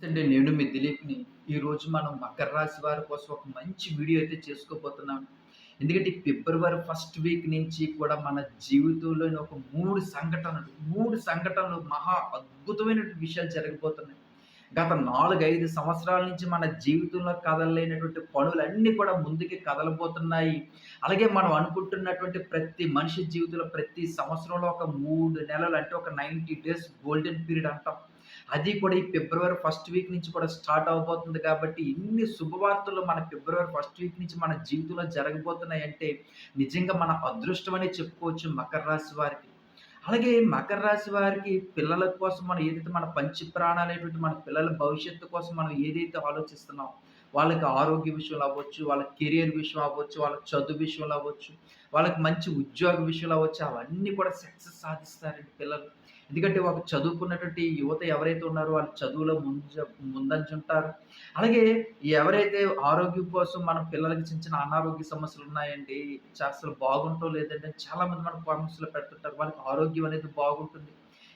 అండి నేను మీ దిలీప్‌ని. ఈరోజు మనం మకర రాశి వారి కోసం ఒక మంచి వీడియో అయితే చేసుకోబోతున్నాం. ఎందుకంటే ఫిబ్రవరి ఫస్ట్ వీక్ నుంచి కూడా మన జీవితంలోని ఒక మూడు సంఘటనలు, మూడు సంఘటనలు మహా అద్భుతమైన విషయాలు జరగబోతున్నాయి. గత 4, 5 సంవత్సరాల నుంచి మన జీవితంలో కదలలేనటువంటి పనులన్నీ కూడా ముందుకి కదలబోతున్నాయి. అలాగే మనం అనుకుంటున్నటువంటి ప్రతి మనిషి జీవితంలో ప్రతి సంవత్సరంలో ఒక మూడు నెలలు అంటే ఒక 90 డేస్ గోల్డెన్ పీరియడ్ అంటాం. అది కూడా ఈ ఫిబ్రవరి ఫస్ట్ వీక్ నుంచి కూడా స్టార్ట్ అవబోతుంది కాబట్టి ఇన్ని శుభవార్తలు మన ఫిబ్రవరి ఫస్ట్ వీక్ నుంచి మన జీవితంలో జరగబోతున్నాయంటే నిజంగా మన అదృష్టం అనే చెప్పుకోవచ్చు మకర రాశి వారికి. అలాగే మకర రాశి వారికి పిల్లల కోసం మనం ఏదైతే మన పంచ ప్రాణాలైనటువంటి మన పిల్లల భవిష్యత్తు కోసం మనం ఏదైతే ఆలోచిస్తున్నామో వాళ్ళకి ఆరోగ్య విషయంలో అవ్వచ్చు, వాళ్ళ కెరియర్ విషయం అవ్వచ్చు, వాళ్ళ చదువు విషయంలో అవ్వచ్చు, వాళ్ళకి మంచి ఉద్యోగ విషయంలో అవ్వచ్చు అవన్నీ కూడా సక్సెస్ సాధిస్తారండి పిల్లలు. ఎందుకంటే ఒక చదువుకున్నటువంటి యువత ఎవరైతే ఉన్నారో వాళ్ళు చదువులో ముంజ ముందంచుంటారు అలాగే ఎవరైతే ఆరోగ్యం కోసం మన పిల్లలకి చిన్న చిన్న అనారోగ్య సమస్యలు ఉన్నాయండి అసలు బాగుంటో లేదంటే చాలామంది మనకు కామెంట్స్‌లో పెడుతుంటారు. వాళ్ళకి ఆరోగ్యం అనేది బాగుంటుంది.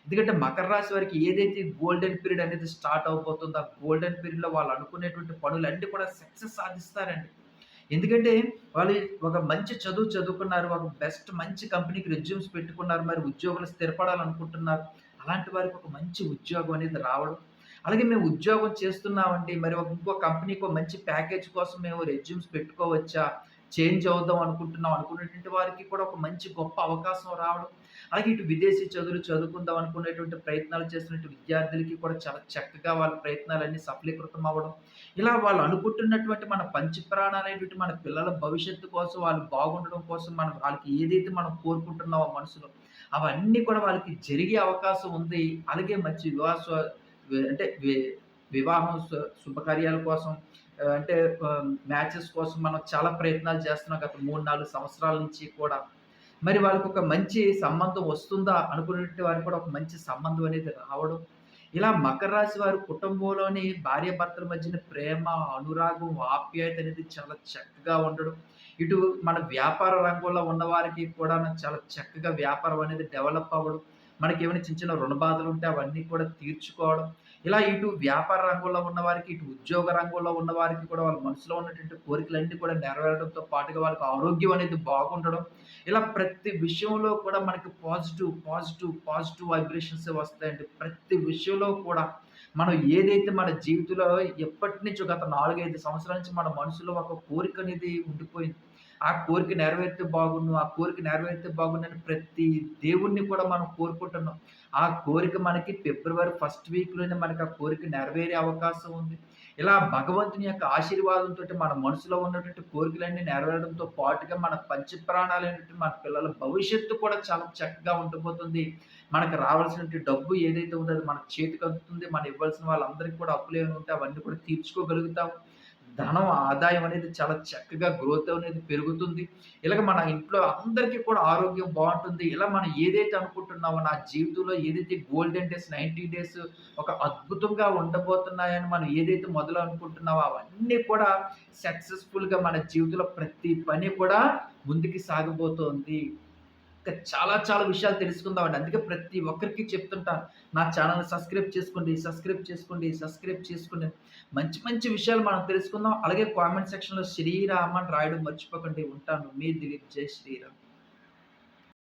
ఎందుకంటే మకర రాశి వారికి ఏదైతే గోల్డెన్ పీరియడ్ అనేది స్టార్ట్ అవబోతుందో ఆ గోల్డెన్ పీరియడ్‌లో వాళ్ళు అనుకునేటువంటి పనులు అన్నీ కూడా సక్సెస్ సాధిస్తారండి. ఎందుకంటే వాళ్ళు ఒక మంచి చదువు చదువుకున్నారు. ఒక బెస్ట్ మంచి కంపెనీకి రెజ్యూమ్స్ పెట్టుకున్నారు. మరి ఉద్యోగులు స్థిరపడాలనుకుంటున్నారు. అలాంటి వారికి ఒక మంచి ఉద్యోగం అనేది రావడం. అలాగే మేము ఉద్యోగం చేస్తున్నామండి. మరి ఒక ఇంకో కంపెనీకి ఒక మంచి ప్యాకేజ్ కోసం మేము రెజ్యూమ్స్ పెట్టుకోవచ్చా? చేంజ్ అవుదాం అనుకుంటున్నాం అనుకునేటువంటి వారికి కూడా ఒక మంచి గొప్ప అవకాశం రావడం. అలాగే ఇటు విదేశీ చదువులు చదువుకుందాం అనుకునేటువంటి ప్రయత్నాలు చేస్తున్నటువంటి విద్యార్థులకి కూడా చాలా చక్కగా వాళ్ళ ప్రయత్నాలన్నీ సఫలీకృతం అవ్వడం. ఇలా వాళ్ళు అనుకుంటున్నటువంటి మన పంచప్రాణాలైనటువంటి మన పిల్లల భవిష్యత్తు కోసం, వాళ్ళు బాగుండడం కోసం మనం వాళ్ళకి ఏదైతే మనం కోరుకుంటున్నామో మనసులో, అవన్నీ కూడా వాళ్ళకి జరిగే అవకాశం ఉంది. అలాగే మంచి వివాహ అంటే వివాహం శుభకార్యాల కోసం అంటే మ్యాచెస్ కోసం మనం చాలా ప్రయత్నాలు చేస్తున్నాం గత 3, 4 సంవత్సరాల నుంచి కూడా. మరి వాళ్ళకొక మంచి సంబంధం వస్తుందా అనుకునేటువంటి వారికి కూడా ఒక మంచి సంబంధం అనేది రావడం. ఇలా మకర రాశి వారి కుటుంబంలోని భార్యభర్తల మధ్యన ప్రేమ, అనురాగం, ఆప్యాయత అనేది చాలా చక్కగా ఉండడం. ఇటు మన వ్యాపార రంగంలో ఉన్నవారికి కూడా చాలా చక్కగా వ్యాపారం అనేది డెవలప్ అవ్వడం. మనకేమైనా చిన్న చిన్న రుణ బాధలు ఉంటే అవన్నీ కూడా తీర్చుకోవడం. ఇలా ఇటు వ్యాపార రంగంలో ఉన్నవారికి, ఇటు ఉద్యోగ రంగంలో ఉన్నవారికి కూడా వాళ్ళ మనసులో ఉన్నటువంటి కోరికలన్నీ కూడా నెరవేరడంతో పాటుగా వాళ్ళకి ఆరోగ్యం అనేది బాగుండడం. ఇలా ప్రతి విషయంలో కూడా మనకి పాజిటివ్, పాజిటివ్, పాజిటివ్ వైబ్రేషన్స్ వస్తాయండి. ప్రతి విషయంలో కూడా మనం ఏదైతే మన జీవితంలో ఎప్పటినుంచో గత 4, 5 సంవత్సరాల నుంచి మన మనసులో ఒక కోరిక అనేది ఉండిపోయింది. ఆ కోరిక నెరవేరితే బాగుండు ఆ కోరిక నెరవేరితే బాగుండని ప్రతి దేవుణ్ణి కూడా మనం కోరుకుంటున్నాం. ఆ కోరిక మనకి ఫిబ్రవరి ఫస్ట్ వీక్‌లోనే మనకి ఆ కోరిక నెరవేరే అవకాశం ఉంది. ఇలా భగవంతుని యొక్క ఆశీర్వాదంతో మన మనసులో ఉన్నటువంటి కోరికలన్నీ నెరవేరడంతో పాటుగా మన పంచ ప్రాణాలైనటువంటి మన పిల్లల భవిష్యత్తు కూడా చాలా చక్కగా ఉండిపోతుంది మనకు రావాల్సినటువంటి డబ్బు ఏదైతే ఉందో అది మన చేతికి అందుతుంది. మనం ఇవ్వాల్సిన వాళ్ళందరికీ కూడా అప్పులేమైనా ఉంటే అవన్నీ కూడా తీర్చుకోగలుగుతాం. ధనం ఆదాయం అనేది చాలా చక్కగా గ్రోత్ అనేది పెరుగుతుంది. ఇలాగ మన ఇంట్లో అందరికీ కూడా ఆరోగ్యం బాగుంటుంది ఇలా మనం ఏదైతే అనుకుంటున్నామో నా జీవితంలో ఏదైతే గోల్డెన్ డేస్ 90 డేస్ ఒక అద్భుతంగా ఉండబోతున్నాయని మనం ఏదైతే మొదలు అనుకుంటున్నామో అవన్నీ కూడా సక్సెస్‌ఫుల్‌గా మన జీవితంలో ప్రతి పని కూడా ముందుకు సాగబోతోంది. ఇంకా చాలా చాలా విషయాలు తెలుసుకుందామండి. అందుకే ప్రతి ఒక్కరికి చెప్తుంటాను. నా ఛానెల్‌ని సబ్స్క్రైబ్ చేసుకోండి, సబ్స్క్రైబ్ చేసుకోండి, సబ్స్క్రైబ్ చేసుకోండి. మంచి మంచి విషయాలు మనం తెలుసుకుందాం. అలాగే కామెంట్ సెక్షన్‌లో శ్రీరామ్ అని రాయడం మర్చిపోకండి. ఉంటాను. మీ దిలీప్. జై శ్రీరామ్.